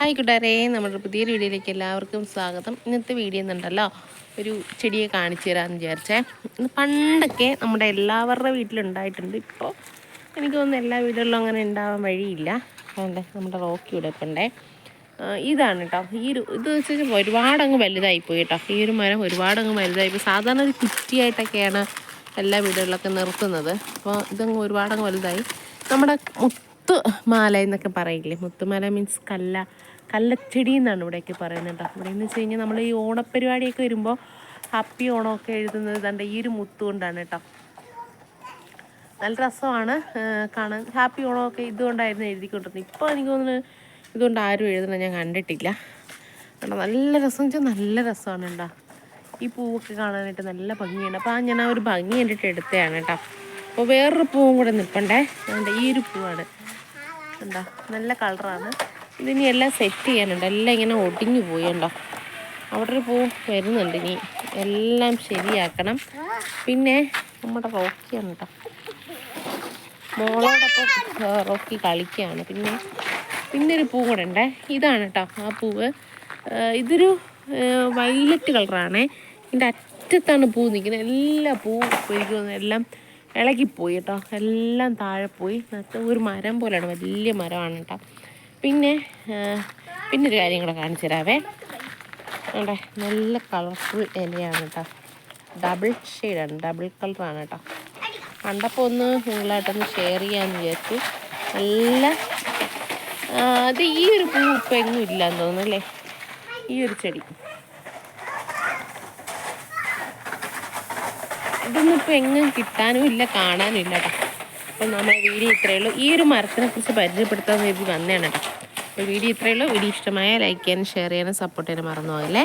Hi കൂട്ടുകാരെ നമ്മുടെ പുതിയൊരു വീഡിയോയിലേക്ക് എല്ലാവർക്കും സ്വാഗതം. ഇന്നത്തെ വീഡിയോ എന്നുണ്ടല്ലോ ഒരു ചെടിയെ കാണിച്ചു തരാമെന്ന് വിചാരിച്ചേ. പണ്ടൊക്കെ നമ്മുടെ എല്ലാവരുടെ വീട്ടിലുണ്ടായിട്ടുണ്ട്. ഇപ്പോൾ എനിക്ക് തോന്നുന്നു എല്ലാ വീടുകളിലും അങ്ങനെ ഉണ്ടാവാൻ വഴിയില്ല. അതുകൊണ്ട് നമ്മുടെ റോക്കി ഉണ്ടേ ഇതാണ് കേട്ടോ ഈ ഒരു ഇത് വെച്ചാൽ ഒരുപാട് അങ്ങ് വലുതായി പോയി കേട്ടോ ഈ ഒരു മരം ഒരുപാടങ്ങ് വലുതായി പോയി. സാധാരണ ഒരു കുറ്റിയായിട്ടൊക്കെയാണ് എല്ലാ വീടുകളിലൊക്കെ നിർത്തുന്നത് അപ്പോൾ ഇതങ്ങ് ഒരുപാടങ്ങ് വലുതായി. നമ്മുടെ മുത്തുമാല എന്നൊക്കെ പറയില്ലേ? മുത്തുമാല മീൻസ് കല്ല. കല്ലച്ചെടി എന്നാണ് ഇവിടെയൊക്കെ പറയുന്നത് കേട്ടോ. ഇവിടെ എന്ന് വെച്ച് കഴിഞ്ഞാൽ നമ്മൾ ഈ ഓണപ്പരിപാടിയൊക്കെ വരുമ്പോൾ ഹാപ്പി ഓണമൊക്കെ എഴുതുന്നത് തന്റെ ഈ ഒരു മുത്തു കൊണ്ടാണ് കേട്ടോ. നല്ല രസമാണ് കാണാൻ. ഹാപ്പി ഓണമൊക്കെ ഇതുകൊണ്ടായിരുന്നു എഴുതിക്കൊണ്ടിരുന്നത്. ഇപ്പോൾ എനിക്ക് തോന്നുന്നു ഇതുകൊണ്ട് ആരും എഴുതുന്നത് ഞാൻ കണ്ടിട്ടില്ല. കേട്ടോ നല്ല രസം വെച്ചാൽ നല്ല രസമാണ് കേട്ടോ. ഈ പൂവൊക്കെ കാണാനായിട്ട് നല്ല ഭംഗിയാണ് അപ്പോൾ ഞാൻ ആ ഒരു ഭംഗി കണ്ടിട്ട് എടുത്തതാണ് കേട്ടോ. അപ്പോൾ വേറൊരു പൂവും കൂടെ നിൽപ്പണ്ടേ അതുകൊണ്ട് ഈ ഒരു പൂവാണ്. എന്താ നല്ല കളറാണ്. ഇതിനി എല്ലാം സെറ്റ് ചെയ്യാനുണ്ട്. എല്ലാം ഇങ്ങനെ ഒടിഞ്ഞു പോയി അവിടെ ഒരു പൂ വരുന്നുണ്ട് ഇനി. എല്ലാം ശരിയാക്കണം. പിന്നെ നമ്മുടെ റോക്കിയാണ് കേട്ടോ മോളോടൊപ്പം റോക്കി കളിക്കുകയാണ്. പിന്നെ പിന്നെ ഒരു പൂ കൂടെ ഉണ്ടേ. ഇതാണ് കേട്ടോ ആ പൂവ്. ഇതൊരു വൈലറ്റ് കളറാണേ ഇതിന്റെ അറ്റത്താണ് പൂ നിൽക്കുന്നത്. എല്ലാ പൂവും എനിക്ക് എല്ലാം ഇളകിപ്പോയി കേട്ടോ എല്ലാം താഴെ പോയി. ഒരു മരം പോലെയാണ്. വലിയ മരമാണ് കേട്ടോ പിന്നെ പിന്നെ ഒരു കാര്യം കൂടെ കാണിച്ചു തരാവേ. അവിടെ നല്ല കളർഫുൾ ഇലയാണ് കേട്ടോ ഡബിൾ ഷെയ്ഡാണ് ഡബിൾ കളറാണ് കേട്ടോ കണ്ടപ്പോൾ ഒന്ന് നിങ്ങളായിട്ടൊന്ന് ഷെയർ ചെയ്യാമെന്ന് വിചാരിച്ചു. നല്ല അത് ഈ ഒരു പൂ ഇപ്പം എങ്ങും ഇല്ലാന്ന് തോന്നുന്നു അല്ലേ? ഈ ഒരു ചെടി. ഇതൊന്നും ഇപ്പം എങ്ങും കിട്ടാനും ഇല്ല കാണാനും ഇല്ല കേട്ടോ അപ്പം നമ്മുടെ വീഡിയോ ഇത്രയേ ഉള്ളൂ. ഈ ഒരു മരത്തിനെ കുറിച്ച് പരിചയപ്പെടുത്താൻ വേണ്ടി വന്നതാണ് കേട്ടോ. അപ്പോൾ വീഡിയോ ഇത്രയേ ഉള്ളൂ. വീഡിയോ ഇഷ്ടമായ ലൈക്ക് ചെയ്യാനും ഷെയർ ചെയ്യാനും സപ്പോർട്ട് ചെയ്യാനും മറന്നു പോകല്ലേ?